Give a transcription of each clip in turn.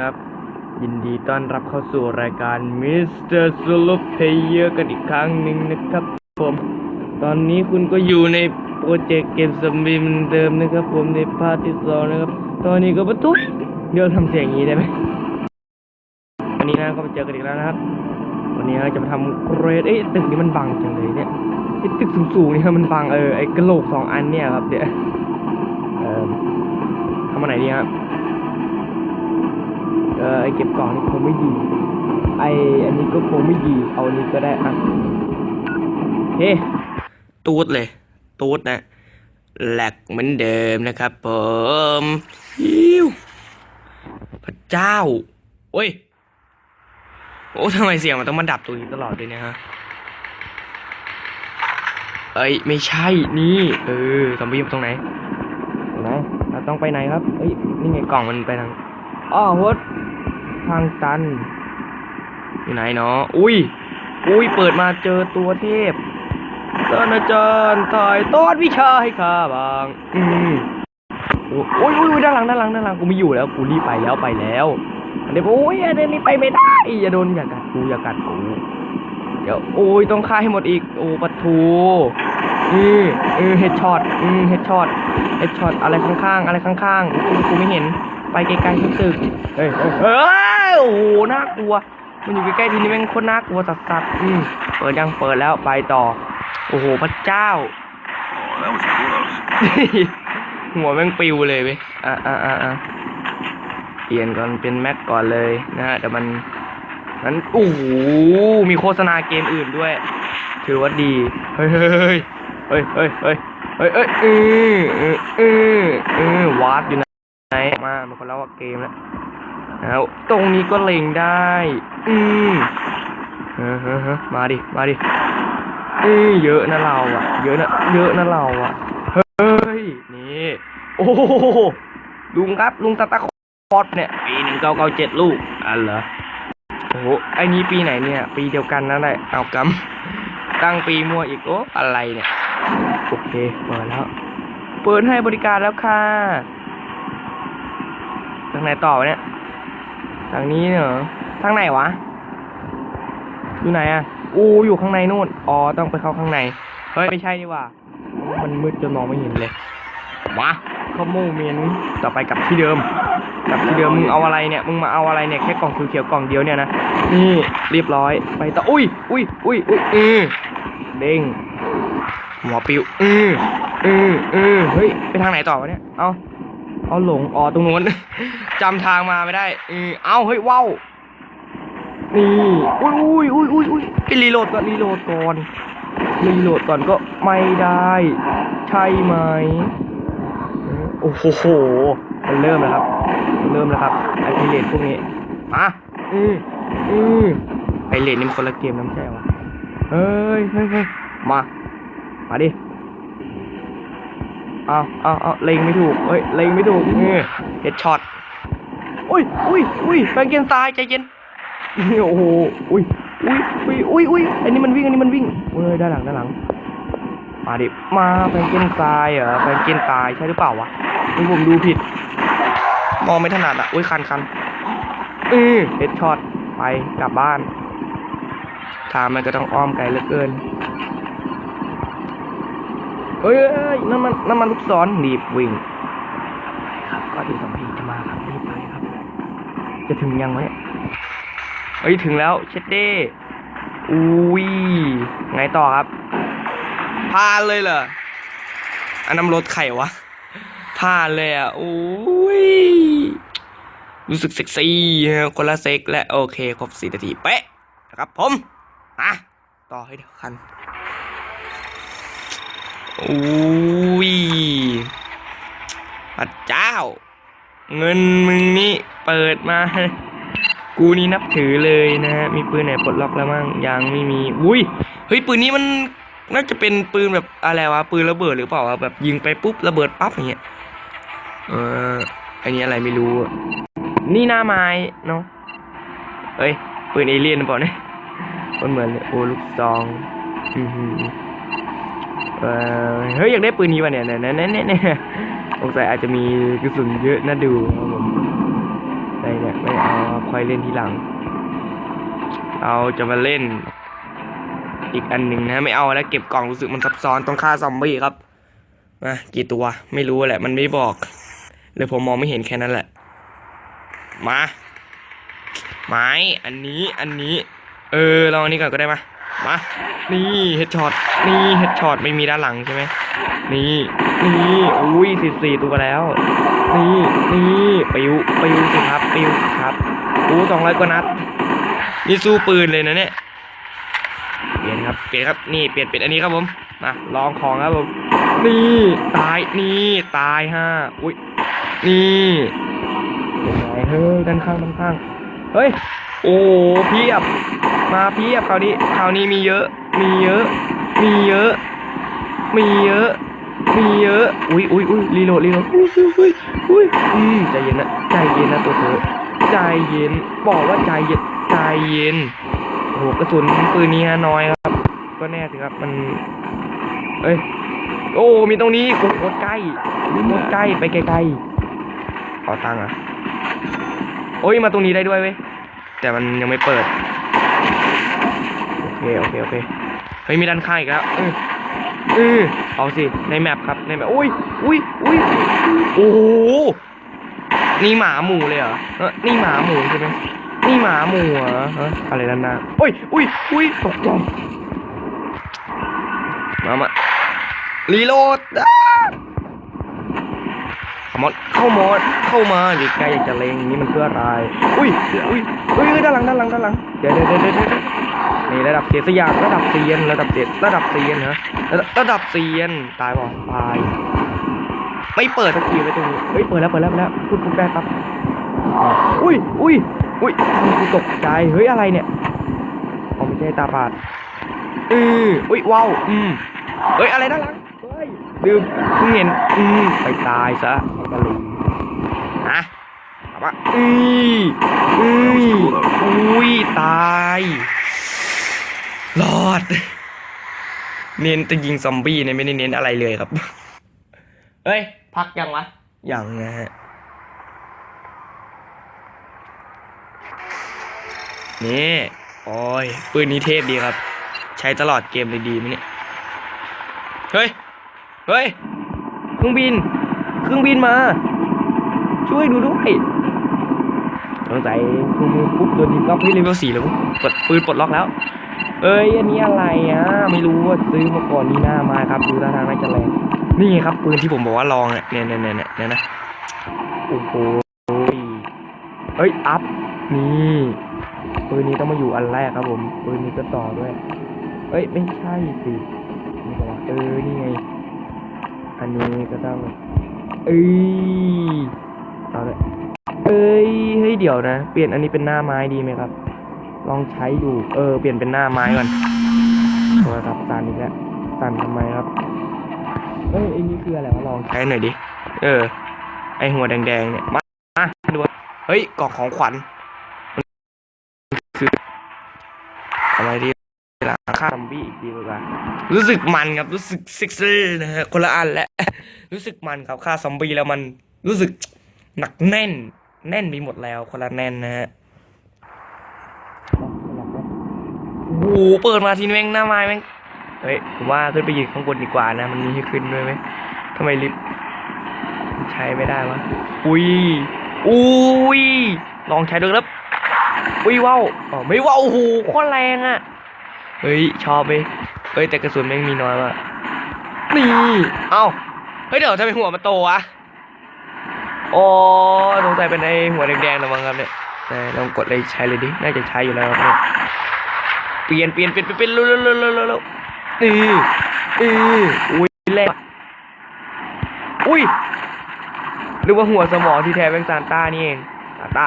ครับยินดีต้อนรับเข้าสู่รายการ Mr. Solo Player กันอีกครั้งหนึ่งนะครับผม ตอนนี้คุณก็อยู่ในโปรเจกต์เกมซอมบี้เหมือนเดิมนะครับผมในพาร์ทที่สองนะครับ ตอนนี้ก็ประทุกเดี๋ยวทำเสียงอย่างนี้ได้ไหมวันนี้นะก็มาเจอกันอีกแล้วนะครับ วันนี้เราจะมาทำเกรดเอ้ยตึกนี้มันบังจังเลยเนี่ยไอ้ตึกสูงๆนี่ครับมันบังเออไอ้กระโหลกสองอันเนี่ยครับเดี๋ยวเออทำมาไหนดีครับ ออไอเก็บกล่องนี่คงไม่ดี ไออันนี้ก็คงไม่ดี เอาอันนี้ก็ได้อะเฮ้ตูดเลย ตูดนะแหลกเหมือนเดิมนะครับผมยิวพระเจ้า โอ้ย โอ้ทำไมเสียงมันต้องมาดับตัวนี้ตลอดเลยเนะฮะ เอ้ย ไม่ใช่นี่ เออซอมบี้อยู่ตรงไหนตรงไหนเราต้องไปไหนครับ เอ้ย นี่ไงกล่องมันไปทาง อ้อโฮด ทางตัน อยู่ไหนเนาะอุ้ย อุ้ย เปิดมาเจอตัวเทพท่านอาจารย์ถ่ายตอนวิชาให้ข้าบาง อืมโอ้ยโอ้ยโอ้ยด้านหลังด้านหลังด้านหลังกูไม่อยู่แล้วกูรีบไปแล้วไปแล้วอันนี้โอ้ยอันนี้ไปไม่ได้อย่าโดนอย่ากัดกูอย่ากัดกูเดี๋ยวโอ้ยต้องฆ่าให้หมดอีกโอ้ปะทูอืออือเฮดช็อตอือเฮดช็อตเฮดช็อตอะไรข้างๆ อะไรข้างๆกูกูไม่เห็น ไปไกลๆทุกตึกเฮ้ยเฮ้ยเฮ้ยโอ้โหน่ากลัว มันอยู่ใกล้ๆทีนี้แม่งโคตรน่ากลัวสัสๆอืมเปิดยังเปิดแล้วไปต่อ โอ้โหพระเจ้า That was close. หัวแม่งปิวเลยเว้ยอะอะอะอะเปลี่ยนก่อนเป็นแม็กก่อนเลยนะฮะเดี๋ยวมันนั้นโอ้โหมีโฆษณาเกมอื่นด้วย ถือว่าดี เฮ้ยเฮ้ยเฮ้ยเฮ้ยเฮ้ยเฮ้ยเฮ้ยเออเออเออเออวาร์ปอยู่ไหน มามันคนละว่าเกมแล้วแล้วตรงนี้ก็เล็งได้ อืมเออเออเออมาดิ มาดิเอ้ยเยอะนะเราอะ เยอะนะ เยอะนะเราอะ เฮ้ย นี่ โอ้โหลุงครับ ลุงตาตาคอดเนี่ย ปีหนึ่งเก้าเก้าเจ็ดลูก อันเหรอ โอ้โหไอ้นี้ปีไหนเนี่ย ปีเดียวกันนั่นแหละเอากำตั้งปีมั่วอีก โอ้ อะไรเนี่ย โอเค เปิดแล้ว เปิดให้บริการแล้วค่ะ ทางไหนต่อวะเนี่ย ทางนี้เหรอ ทางไหนวะ อยู่ไหนอะอู้อยู่ข้างในนู่น อ๋อ ต้องไปเข้าข้างใน เฮ้ย ไม่ใช่นี่หว่า มันมืดจนมองไม่เห็นเลยมาเข้าโมเมนต์ต่อไปกลับที่เดิมกลับที่เดิม มึงเอาอะไรเนี่ย มึงมาเอาอะไรเนี่ย แค่กล่องเขียวๆกล่องเดียวเนี่ยนะ นี่เรียบร้อย ไปต่อ อุ้ยอุ้ยอุ้ยอุ้ยอือเด้งหัวปิวอืออืออือเฮ้ย ไปทางไหนต่อวะเนี่ย เอา เอาหลงอ๋อตรงนู้น จำทางมาไม่ได้เออเอาเฮ้ยว้าวนี่อุ้ยอุ้ยอุ้ยอุ้ยอุ้ยไปรีโหลดก่อนรีโหลดก่อนรีโหลดก่อนก็ไม่ได้ ใช่ไหมโอ้โหมันเริ่มแล้วครับมันเริ่มแล้วครับไอพีเลดพวกนี้มาอืออือไอเลดนี่มันคนละเกมน้ำแช่วะเฮ้ยเฮ้ยเฮ้ยมามาดิ เอาเอาเอาเล็งไม่ถูกเฮ้ยเล็งไม่ถูกเออเฮดช็อตอุ้ยอุ้ยอุ้ยแฟรงเกนสไตายใจเย็นโอ้โหอุ้ยอุ้ยอุ้ยอุ้ยอุ้ยอันนี้มันวิ่งอันนี้มันวิ่งเฮ้ยด้านหลังด้านหลังมาดิมาแฟรงเกนสไตายเหรอแฟรงเกนสไตายใช่หรือเปล่าวะหรือผมดูผิด มองไม่ถนัดอะอุ้ยคันคันอือเฮดช็อตไปกลับบ้านทางมันก็ต้องอ้อมไกลเหลือเกิน เอ้ยน้ำมันน้ำมันลูกศรรีบวิ่งครับก็ที่สองพีจะมาครับรีบไปครับ จะถึงยังไหมเนี่ยเอ้ยถึงแล้วเช็ดเด้อุ้ยไงต่อครับพานเลยเหรออันน้ำรถไข่วะพานเลยอะอุ้ยรู้สึกเซ็กซี่ฮะคนละเซ็กและโอเค ครบสี่นาทีเป๊ะนะครับผมอะต่อให้เดี๋ยวคัน อุ้ยพระเจ้า เงินมึงนี่เปิดมา กูนี่นับถือเลยนะฮะ มีปืนไหนปลดล็อกแล้วมั่งยังไม่มี อุ้ย เฮ้ยปืนนี้มันน่าจะเป็นปืนแบบอะไรวะ ปืนระเบิดหรือเปล่าแบบยิงไปปุ๊บระเบิดปั๊บอย่างเงี้ย เออ อันนี้อะไรไม่รู้ นี่หน้าไม้เนาะเฮ้ยปืนเอเลี่ยนหรือเปล่าเนี่ยมันเหมือนเลยโอ้ลูกซอง อือหือ เฮ้ยอยากได้ปืนนี้วะเนี่ยเนี่ยเนี่ยเนี่ยเนี่ยสงสัยอาจจะมีกระสุนเยอะน่าดูครับผมไรเนี่ยไม่เอาค่อยเล่นทีหลัง เราจะมาเล่น อีกอันหนึ่งนะไม่เอาแล้วเก็บกล่องรู้สึกมันซับซ้อนต้องฆ่าซอมบี้ครับนะกี่ตัวไม่รู้แหละ มันไม่บอกหรือผมมองไม่เห็นแค่นั้นแหละ มาไม้อันนี้อันนี้ เออลองอันนี้ก่อนก็ได้มา มา นี่เฮดช็อต นี่เฮดช็อตไม่มีด้านหลังใช่ไหม นี่ นี่อุ้ยสิบสี่ตัวแล้ว นี่ นี่ปิวปิวสิครับปิวครับอู้สองร้อยกว่านัด นี่สู้ปืนเลยนะเนี่ย เปลี่ยนครับ เปลี่ยนครับ นี่เปลี่ยนเป็นอันนี้ครับผมมาลองของครับผม นี่ ตาย นี่ ตายห้าอุ้ย นี่เป็นไงเฮ้ยด้านข้างด้านข้าง เฮ้ย โอ้เพียบ มาเพียบคราวนี้คราวนี้มีเยอะ มีเยอะ มีเยอะ มีเยอะ มีเยอะ อุ้ยอุ้ยอุ้ยรีโหลดรีโหลดอุ้ยอุ้ยอุ้ยอืมใจเย็นนะใจเย็นนะตัวเธอใจเย็น บอกว่าใจเย็นใจเย็นโอ้โหกระสุนปืนนี้ฮะน้อยครับ ก็แน่สิครับมัน เอ้ยโอ้มีตรงนี้โอ้โหโคตรใกล้โคตรใกล้ไปไกลๆขอตังค์อะโอ้ยมาตรงนี้ได้ด้วยเว้ยแต่มันยังไม่เปิด เคโอเคโอเคเฮ้ยมีด้านข้างอีกแล้วเออเออเอาสิในแมปครับในแมปอุ้ยอุ้ยอุ้ยโอ้โหนี่หมาหมูเลยเหรอเออนี่หมาหมูใช่ไหมนี่หมาหมูเหรออะไรด้านหน้าโอ้ยอุ้ยอุ้ยตกใจมามารีโหลดอ้าขมดเข้าหมดเข้ามาอยู่ใกล้อยากจะเลงนี่มันเพื่ออะไรอุ้ยอุ้ยอุ้ยด้านหลังด้านหลังด้านหลังเดเดี๋ยวเดี๋ยวเดี๋ยวเดี๋ยว นี่ระดับเสียสยามระดับเซียนระดับเซียนระดับเซียนฮะระดับระดับเซียนตายบ่ตาย ไม่เปิดสักทีไว้ตรงนี้เฮ้ยเปิดแล้วเปิดแล้วแล้วพูดพูดได้ครับอุ้ยอุ้ยอุ้ยกูตกใจเฮ้ยอะไรเนี่ยอ๋อไม่ใช่ตาบาดอืออุ้ยว้าวอืมเฮ้ยอะไรด้านหลังเฮ้ยลืมเพิ่งเห็นอืมไปตายซะไอ้กะลีนะอามาอืออืออุ้ยตาย รอด เน้นจะยิงซอมบี้เนี่ยไม่ได้เน้นอะไรเลยครับเฮ้ย พักยังวะ ยังนะฮะ นี่ โอ้ย ปืนนี้เทพดีครับ ใช้ตลอดเกมเลยดีไหมเนี่ย เฮ้ย เฮ้ย เครื่องบิน เครื่องบินมา ช่วยดูด้วยสงสัยชูมือปุ๊บโดนยิงก็พี่เลเวลสี่แล้วกดปืนปลดล็อกแล้ว เอ้ยอันนี้อะไรอะไม่รู้ว่าซื้อมาก่อนนี่หน้ามาครับ ดูท่าทางน่าจะแรงนี่ไงครับปืนที่ผมบอกว่าลองเนี่ยเนี่ยเนี่ยเนี่ยนะโอ้โหเอ้ยอัพนี่ปืนนี้ต้องมาอยู่อันแรกครับผมปืนนี้ก็ต่อด้วย เอ้ยไม่ใช่สินี่ก็ว่าเออนี่ไงอันนี้ก็ต้องเอ้ยต่อเลยเอ้ยเฮ้ยเดี๋ยวนะ เปลี่ยนอันนี้เป็นหน้าไม้ดีไหมครับ ลองใช้ดู เออ เปลี่ยนเป็นหน้าไม้ก่อนโทรศัพท์สั่นอีกแล้วสั่นทำไมครับ เอ้ยไอ้นี่คืออะไรวะลองใช้หน่อยดิ เออ ไอหัวแดงๆเนี่ย มามาดูว่าเฮ้ย กล่องของขวัญอะไรดีหลังฆ่าซอมบี้อีกดีกว่า รู้สึกมันครับ รู้สึกซิกซี่นะฮะ คนละอันแหละ รู้สึกมันครับฆ่าซอมบี้แล้วมันรู้สึกหนักแน่น แน่นไปหมดแล้ว คนละแน่นนะฮะโอ้โหเปิดมาทีนี้แม่งหน้าไม้แม่งเฮ้ยผมว่าขึ้นไปยืนข้างบนดีกว่านะ มันมีให้ขึ้นด้วยไหมทำไมลิฟต์ใช้ไม่ได้วะอุ้ยอุ้ยลองใช้ดูครับอุ้ยว้าวอ๋อไม่ว้าวโอ้โหโคตรแรงอะเฮ้ยชอบไหมเฮ้ยแต่กระสุนแม่งมีน้อยว่ะนี่เอ้าเฮ้ยเดี๋ยวทำไมหัวมันโตวะอ๋อสงสัยเป็นไอหัวแดงๆนะมั้งครับเนี่ยแต่ลองกดเลยใช้เลยดิน่าจะใช้อยู่แล้วครับ เปลี่ยนเปลี่ยนเปลี่ยนเปลี่ยนเปลี่ยนเร็วเร็วเร็วเร็วเร็วเอออุ้ยแรงอุ้ยหรือว่าหัวสมองที่แท้เป็นซานต้านี่เองซานต้า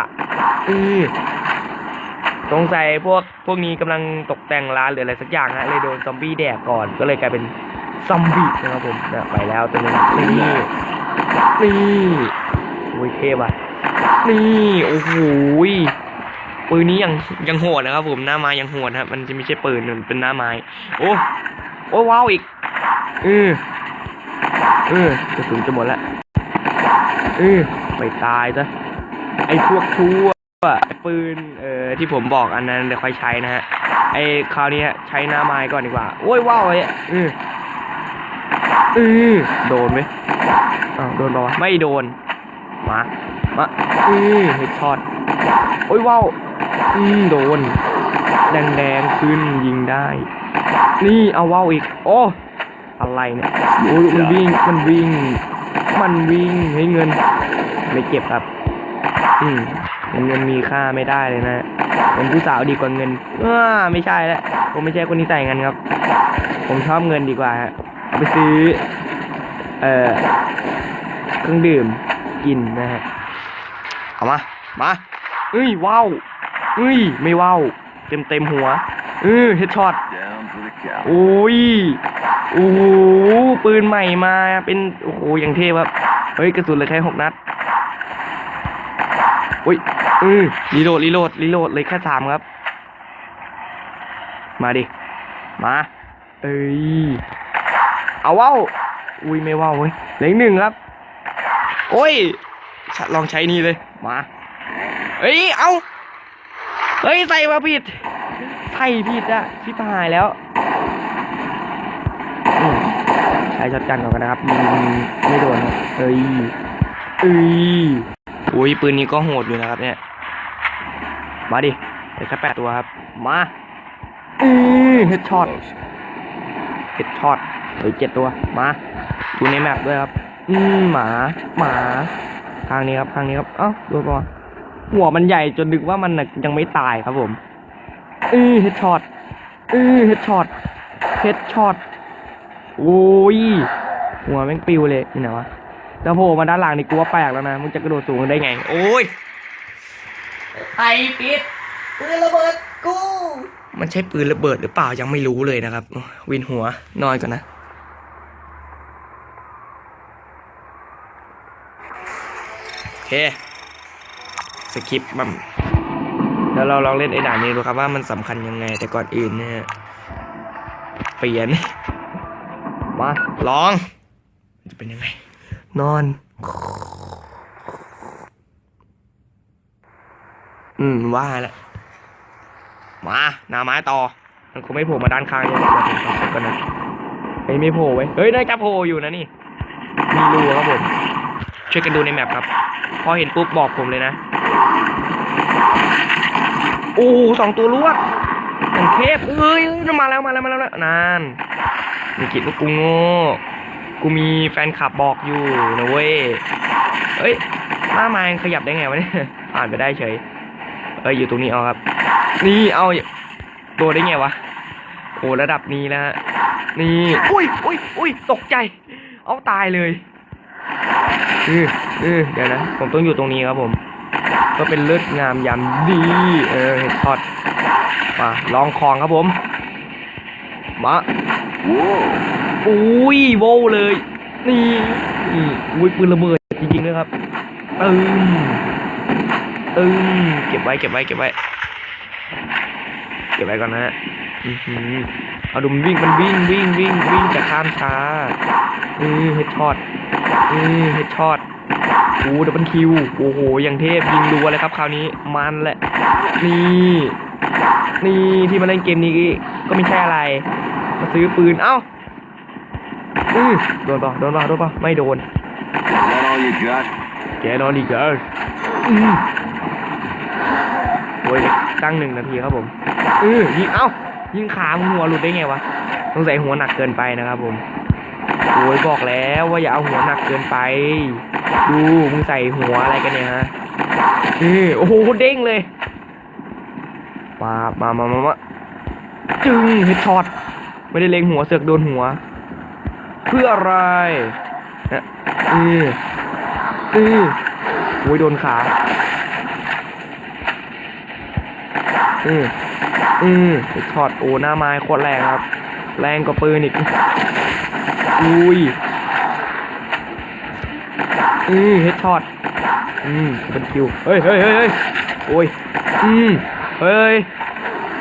อือสงสัยพวกพวกนี้กำลังตกแต่งร้านหรืออะไรสักอย่างฮะเลยโดนซอมบี้แดกก่อนก็เลยกลายเป็นซอมบี้นะครับผมนะไปแล้วตัวนึงนี่นี่โอ้ยเทพอะนี่โอ้โห ปืนนี้ยังยังโหดนะครับ ผมหน้าไม้ยังโหดครับมันจะไม่ใช่ปืนมันเป็นหน้าไม้โอ้โอ้ว้าวอีกเออเออกระสุนจะหมดแล้วเออไปตายซะไอ้พวกชั่วปืนเอ่อที่ผมบอกอันนั้นเดี๋ยวค่อยใช้นะฮะไอ้คราวนี้ใช้หน้าไม้ก่อนดีกว่าโอ้ยว้าวเลยเออเออโดนไหมอ้าวโดนปะวะไม่โดน มา มาเออเฮดช็อตโอ้ยว้าวอืมโดน แดงแดงๆขึ้นยิงได้ นี่เอาว่าวอีก โอ้อะไรเนี่ยโอ้ยมันวิ่ง มันวิ่ง มันวิ่งให้เงิน ไม่เก็บครับ อืมเงินมีค่าไม่ได้เลยนะ เป็นผู้สาวดีกว่าเงินอ้าไม่ใช่แล้วผมไม่ใช่คนที่ใส่เงินครับ ผมชอบเงินดีกว่าฮะ เอาไปซื้อ เอ่อ เครื่องดื่ม กินนะฮะเอามา มาเอ้ยว้าวเอ้ยไม่ว้าวเต็มเต็มๆหัวเออเฮดช็อต Down to the cow. โอ้ยโอ้โหปืนใหม่มาเป็นโอ้โหอย่างเทพครับเฮ้ยกระสุนเหลยแค่หกนัดอุ้ยอือรีโหลดรีโหลดรีโหลดเลยแค่สามครับ มาดิมาเอ้ยเอาว้าวอุ้ยไม่ว้าวเว้ยเหลืออกหนึ่งครับ โอ้ย ลองใช้นี่เลย มาเอ้ย เอาเฮ้ย ใส่มาผิด ใส่ผิดอะชิบหายแล้ว ใช้ช็อตกันก่อนนะครับไม่โดนเอ้ยเอ้ยอุ้ยปืนนี้ก็โหดอยู่นะครับ เนี่ย มาดิเหลือแค่แปดตัวครับ มาอือเฮดช็อตเฮดช็อตเหลือเจ็ดตัว มาดูในแมปด้วยครับ อืมหมา หมาทางนี้ครับทางนี้ครับ เอ้าโดนปะวะหัวมันใหญ่จนนึกว่ามันน่ะยังไม่ตายครับผม อือเฮดช็อต อือเฮดช็อต เฮดช็อต โอ้ย หัวแม่งปิวเลยนี่ไหนวะจะโผล่มาด้านหลังนี่กูว่าแปลกแล้วนะ มึงจะกระโดดสูงได้ไง โอ้ย ไอปิดปืนระเบิดกู มันใช่ปืนระเบิดหรือเปล่ายังไม่รู้เลยนะครับ วินหัวนอนก่อนนะ โอ เคสคริปต์มันแล้วเราลองเล่นไอ้ด่านนี้ดูครับว่ามันสำคัญยังไง แต่ก่อนอื่นเนี่ยเปลี่ยน มาลอง จะเป็นยังไง นอน อืม ว่าแล้วมาหน้าไม้ต่อ มันคงไม่โผล่มาด้านข้างเลยเดี๋ยวผมขอเช็คก่อนนะเฮ้ยไม่โผล่ไว้ยเฮ้ยน่าจะโผล่อยู่นะนี่ มีรูครับผม ช่วยกันดูในแมปครับ พอเห็นปุ๊บบอกผมเลยนะ โอ้สองตัวรวดอย่างเทพเอ้ยมาแล้วมาแล้วมาแล้วนานมีกิจว่ากูโง่กูมีแฟนคลับบอกอยู่นะเว้ยเอ้ยหน้าไม้ขยับได้ไงวะเนี่ยผ่านไปได้เฉย เอ้ยอยู่ตรงนี้เอาครับ นี่เอาโดนได้ไงวะโอ้ระดับนี้แล้วฮะนี่ อุ้ยอุ้ยอุ้ยตกใจ เอาตายเลย เออเออเดี๋ยวนะ ผมต้องอยู่ตรงนี้ครับผม ก็เป็นเลือดงามยามดี เออเห็ดทอดมาลองของครับผม มาอุ้ยโวเลย นี่นี่อุ้ยปืนระเบิดจริงๆเลยครับตึมตึมเก็บไว้เก็บไว้เก็บไว้ เก็บไว้ก่อนนะฮะอือหือเอาดูมันวิ่งมันวิ่งวิ่งวิ่งวิ่งจะข้ามช้าอือเฮดช็อต อือเฮดช็อตโอ้ดับเบิลคิว โอ้โห อย่างเทพยิงรัวเลยครับคราวนี้มันแหละ นี่ นี่ที่มาเล่นเกมนี้ก็ไม่ใช่อะไร มาซื้อปืน เอ้าอือโดนป่ะโดนป่ะโดนป่ะไม่โดน Is that all you got? แกนอนอีกเอออือโอ้ยตั้งหนึ่งนาทีครับผม อือยิง เอ้า ยิงขามึงหัวหลุดได้ไงวะต้องใส่หัวหนักเกินไปนะครับผม โอ้ยบอกแล้วว่าอย่าเอาหัวหนักเกินไป ดูมึงใส่หัวอะไรกันเนี่ยฮะอือโอ้โหเด้งเลยมามามามามาจึงเฮดช็อตไม่ได้เล็งหัวเสือกโดนหัว เพื่ออะไรนะอืออือโอ้ยโดนขาอืออือถอดโอ้หน้าไม้โคตรแรงครับ แรงกว่าปืนอีก อุ้ยอือเฮดช็อตอืมเป็นคิวเฮ้ยเฮ้ยเฮ้ยเฮ้ยโอ้ย อืม เฮ้ย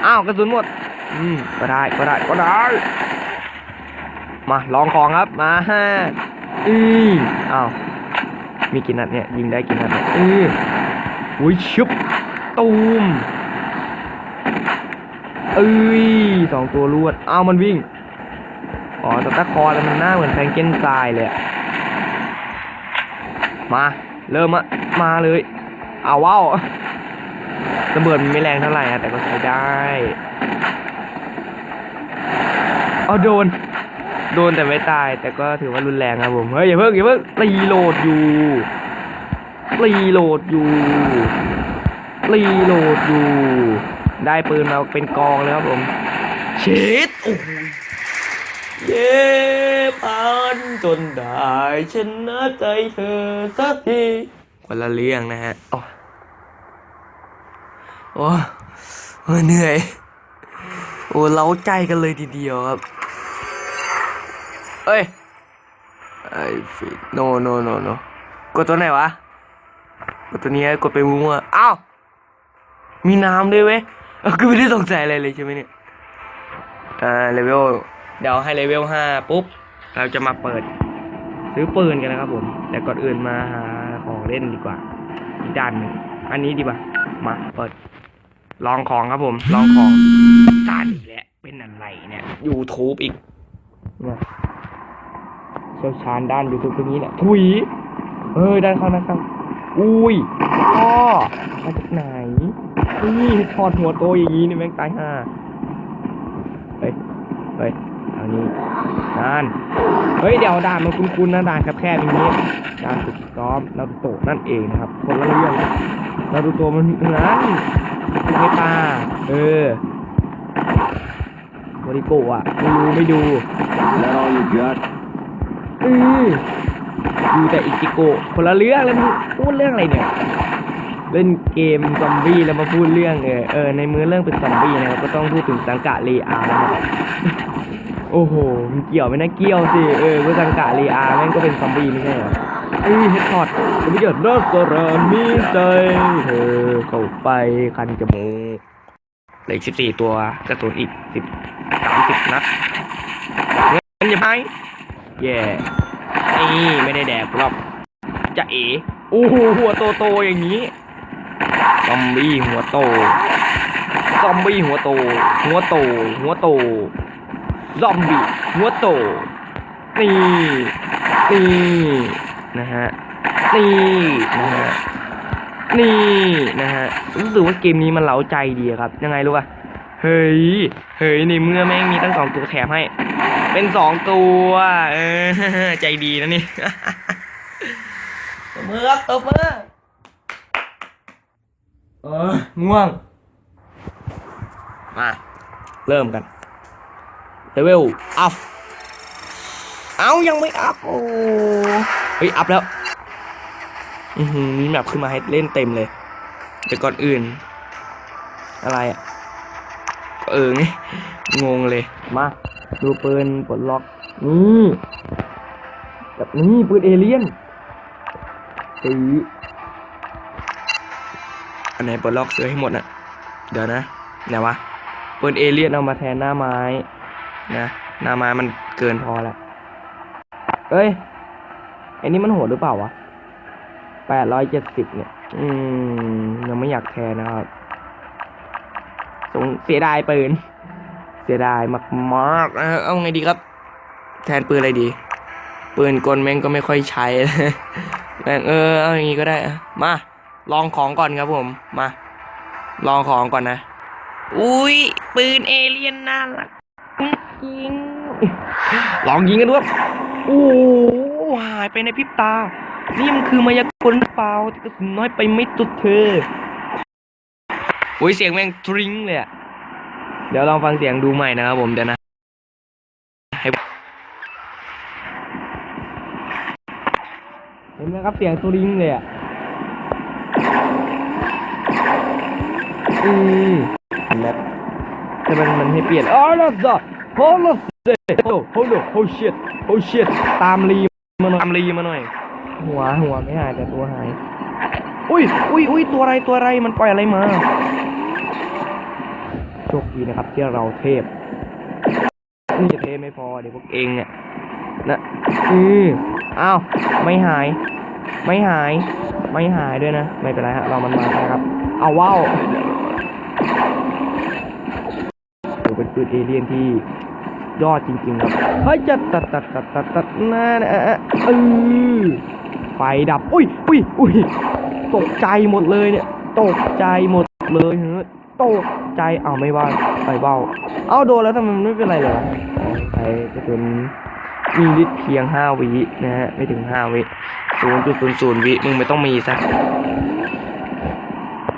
อ้าวกระสุนหมด อืม ก็ได้ ก็ได้ ก็ได้ มา ลองของครับ มาฮะอืออ้าว มีกี่นัดเนี่ย ยิงได้กี่นัดเนี่ยอืออุ้ยชึบตูมเอ้ยสองตัวรวด อ้าว มันวิ่ง อ๋อแต่ตะคอแล้วมันหน้าเหมือนแฟรงเกนสไตน์เลยอะมา เริ่มอะมาเลยเอาว้าวระเบิดมันไม่แรงเท่าไหร่อะแต่ก็ใช้ได้เอาโดน โดนแต่ไม่ตาย แต่ก็ถือว่ารุนแรงครับผมเฮ้ยอย่าเพิ่งอย่าเพิ่งรีโหลดอยู่รีโหลดอยู่รีโหลดอยู่ ได้ปืนมาเป็นกองเลยครับผมเช็ดโอ้ เย้ปันจนได้ชนะใจเธอสักทีคนละเรื่องนะฮะโอ้โอ้เหนื่อย โอ้เล้าใจกันเลยทีเดียวครับ เอ้ยไอ้ฟิโนโนโนโนกดตัวไหนวะ กดตัวนี้กดไปมั่วอ้าว มีน้ำด้วยเว้ยก็ไม่ได้สงสัยอะไรเลยใช่ไหมเนี่ย อ่าเลเวล เดี๋ยวให้เลเวลห้าปุ๊บ เราจะมาเปิด ซื้อปืนกันนะครับผม แต่ก่อนอื่นมาหาของเล่นดีกว่า อีกด้านหนึ่งอันนี้ดีกว่า มาเปิด ลองของครับผม ลองของจานอีกแล้วเป็นอะไรเนี่ย YouTube อีกเนี่ยเชี่ยวชาญด้าน YouTube ตรงนี้แหละถุยเฮ้ยด้านเข้าด้านเข้าอุ้ยพ่อมาจากไหน นี่ถอดหัวโตอย่างนี้นี่แม่งตายห่าเฮ้ย เฮ้ยทางนี้ ด้านเฮ้ยเดี๋ยวด่านมันคุ้นๆนะด่านแคบๆอย่างนี้ด่านฝึกซ้อมนารูโตะนั่นเองนะครับ คนละเรื่องนารูโตะมันเหมือนไม่ตาเออโมริโกะอะไม่รู้ไม่ดู Is that all you got? เออดูแต่อิจิโกะคนละเรื่องแล้วมึงพูดเรื่องอะไรเนี่ยเล่นเกมซอมบี้แล้วมาพูดเรื่องเออเออในมือเรื่องเป็นซอมบี้นะครับก็ต้องพูดถึงสังกะเรีอานะครับ โอ้โหมันเกี่ยวไหมนะเกี่ยวสิ เออก็สังกะรีอาแม่งก็เป็นซอมบี้ไม่ใช่เหรอเอ้เฮดช็อตจะไม่เกิดรสรามีใจเธอเข้าไปคันจมูกเหลืออีกสิบสี่ตัวกระสุนอีกสิบสามสิบนัดเงินอย่าไปแย่นี่ไม่ได้แดกหรอกจะเอ๋โอ้โหหัวโตโตๆอย่างนี้ซอมบี้หัวโตซอมบี้หัวโต หัวโต หัวโต ซอมบี้หัวโตนี่นี่นะฮะนี่นะฮะนี่นะฮะรู้สึกว่าเกมนี้มันเล้าใจดีครับ ยังไงรู้ป่ะเฮ้ยเฮ้ยในเมื่อแม่งมีตั้งสองตัวแถมให้ เป็นสองตัวเออใจดีนะนี่ตบมือครับตบมือเออง่วง มา เริ่มกัน เลเวลอัพเอายังไม่อัพโอ้เฮ้ยอัพแล้วอือหือมีแบบขึ้นมาให้เล่นเต็มเลยแต่ก่อนอื่น อะไรอะเออไงงงเลยมาดูปืนปลดล็อกนี่แบบนี้ปืนเอเลี่ยนซื้ออันไหนปลดล็อกซื้อให้หมดนะเดี๋ยวนะไหนวะปืนเอเลี่ยนเอามาแทนหน้าไม้ นะนาม้มันเกินพอแล้วเอ้ยไอ้นี่มันโหดหรือเปล่าวะแปดร้อยเจ็ดสิบเนี่ย อืมยังไม่อยากแทนนะครับ สงเสียดายปืน เสียดายมากๆเออเอาไงดีครับ แทนปืนอะไรดี ปืนกลแม่งก็ไม่ค่อยใช้แม่งเออ เอาอย่างงี้ก็ได้ มา ลองของก่อนครับผม มา ลองของก่อนนะ อุ้ยปืนเอเลี่ยนน่ารัก ยิง ลองยิงกันด้วยโอ้หายไปในพริบตา นี่มันคือมายากลหรือเปล่าแต่กระสุนน้อยไปไม่ตุดเธอโอ้ยเสียงแม่งทริ้งเลยอะเดี๋ยวลองฟังเสียงดูใหม่นะครับผมเดี๋ยวนะเห็นไหมครับเสียงทริ้งเลยอะอืมเห็นไหมแต่มันมันให้เปลี่ยนอ๋อแล้วจ้ะ โอ้แล้วเซ่โอ้โหโอ้ชิตโอ้ชิตตามรีมาหน่อยตามรีมาหน่อย หัวหัวไม่หายแต่ตัวหาย อุ้ยอุ้ยอุ้ยตัวอะไรตัวอะไรมันปล่อยอะไรมา โชคดีนะครับที่เราเทพ นี่จะเทพไม่พอเดี๋ยวพวกเองเนี่ยนะอืออ้าวไม่หาย ไม่หาย ไม่หายด้วยนะ ไม่เป็นไรฮะเรามันมาไปครับ เอาว้าวโอ้เป็นปืนเอเลี่ยนที่ ยอดจริงๆครับเฮ้ยจะตัดตัดตัดตัดตัดนะเออเออไฟดับ อุ้ยอุ้ยอุ้ยตกใจหมดเลยเนี่ย ตกใจหมดเลยเฮ้ยตกใจเอาวไม่ว่าไฟเบ้าเอาโดนแล้วทำไมมันไม่เป็นไรเลยวะไฟกระสุนมีฤทธิ์เพียงห้าวินะฮะไม่ถึงห้าวิศูนย์จุดศูนย์ศูนย์วิมึงไม่ต้องมีซะ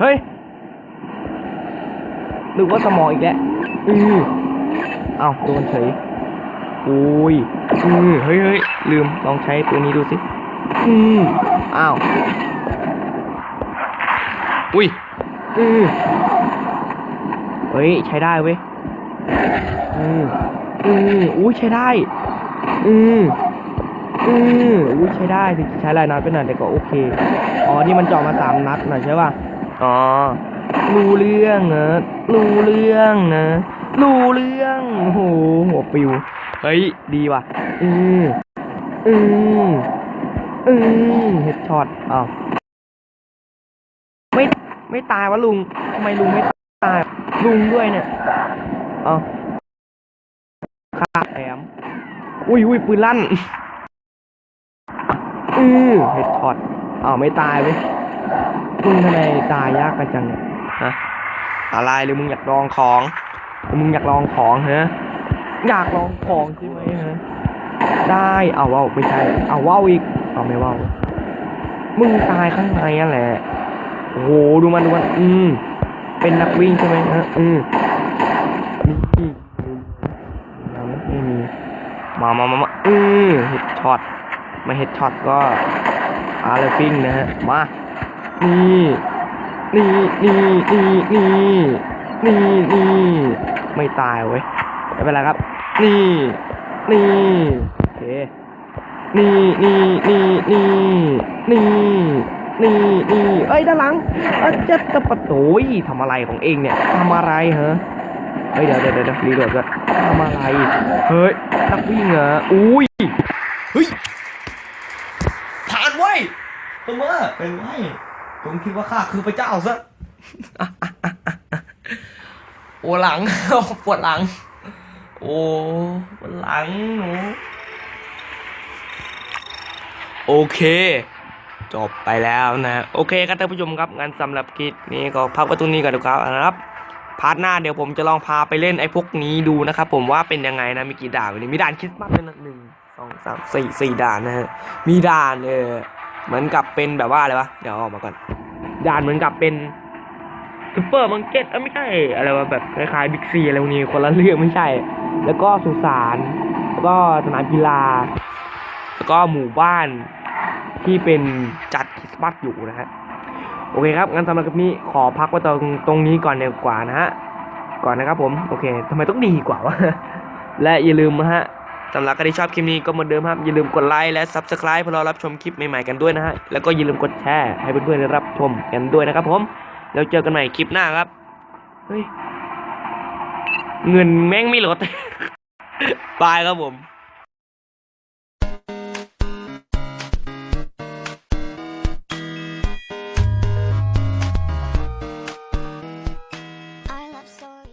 เฮ้ยหรือว่าสมองอีกแล้วอือ เอ้าโดนเฉยอุ้ยอือเฮ้ยเฮ้ยลืมลองใช้ตัวนี้ดูสิอืมอ้าวอุ้ยอือเฮ้ยใช้ได้เว้ยอืมอืมอุ้ยใช้ได้ อืมอืมอุ้ยใช้ได้ถึงใช้หลายนัดไปหน่อยแต่ก็โอเคอ๋อนี่มันจาะมาสามนัดหน่อยใช่ป่ะอ๋อรู้เรื่องเนอะรู้เรื่องนะ รู้เรื่องโอ้โหหัวปิว เฮ้ย ดีว่ะอืมอืมอืมเฮดช็อตอ้าวไม่ไม่ตายวะลุงทำไมลุงไม่ตาย ลุงด้วยเนี่ยเอ้าขาแถมอุ้ยอุ้ยปืนลั่นอือเฮดช็อตอ้าวไม่ตายเว้ยลุงทำไมตายยากกันจังเนี่ยฮะอะไรหรือมึงอยากลองของหรือ มึงอยากลองของฮะอยากลองของใช่ไหมฮะได้เอาว่าวไม่ใช่เอาว่าวอีกเอาไม่ว่าวมึงตายข้างในนั่นแหละโอ้โหดูมันดูมันอืมเป็นนักวิ่งใช่ไหมฮะอืมมีอีกยังไม่มีมามามามาอือเฮดช็อตไม่เฮดช็อตก็อาร์ฟิงนะฮะมานี่นี่นี่นี่นี่ นี่นี่ไม่ตายเว้ยไม่เป็นไรครับ นี่ นี่โอเคนี่นี่นี่นี่นี่นี่นี่เอ้ยด้านหลังเอ้ยเจ็บตะปะโถยทำอะไรของเองเนี่ยทำอะไรเหรอเฮ้ยเดี๋ยวเดี๋ยวเดี๋ยวรีโหลดก่อนทำอะไรเฮ้ยนักวิ่งเหรออุ้ยเฮ้ยผ่านไว้ตัวเมื่อเป็นไงผมคิดว่าข้าคือพระเจ้าซะ อ้หลัง ปวดหลัง โอ้ปวดหลังหนูโอเคจบไปแล้วนะ โอเคครับท่านผู้ชมครับงั้นสำหรับคลิปนี้ก็พักไว้ตรงนี้ก่อนดีกว่านะครับพาร์ทหน้าเดี๋ยวผมจะลองพาไปเล่นไอ้พวกนี้ดูนะครับผมว่าเป็นยังไงนะมีกี่ด่านนี้มีด่านคริสต์มาสด้วยนหนึ่งสองสามสี่สี่ด่านนะฮะมีด่านเออเหมือนกับเป็นแบบว่าอะไรวะเดี๋ยวออกมาก่อน ด่านเหมือนกับเป็น ซูเปอร์มาร์เก็ตเอ้ยไม่ใช่อะไรวะแบบคล้ายๆบิ๊กซีอะไรพวกนี้คนละเรื่องไม่ใช่ แล้วก็สุสานแล้วก็สนามกีฬา แล้วก็หมู่บ้านที่เป็นจัดคริสต์มาสอยู่นะฮะโอเคครับงั้นสำหรับคลิปนี้ขอพักไว้ตรงตรงนี้ก่อนดีกว่านะฮะก่อนนะครับผมโอเคทำไมต้องดีกว่าวะและอย่าลืมนะฮะสำหรับใครที่ชอบคลิปนี้ก็เหมือนเดิมครับอย่าลืมกดไลค์และ Subscribe เพื่อเรารับชมคลิปใหม่ๆกันด้วยนะฮะแล้วก็อย่าลืมกดแชร์ให้เพื่อนๆได้รับชมกันด้วยนะครับผม แล้วเจอกันใหม่คลิปหน้าครับ เฮ้ย เงินแม่งไม่ลด บายครับผม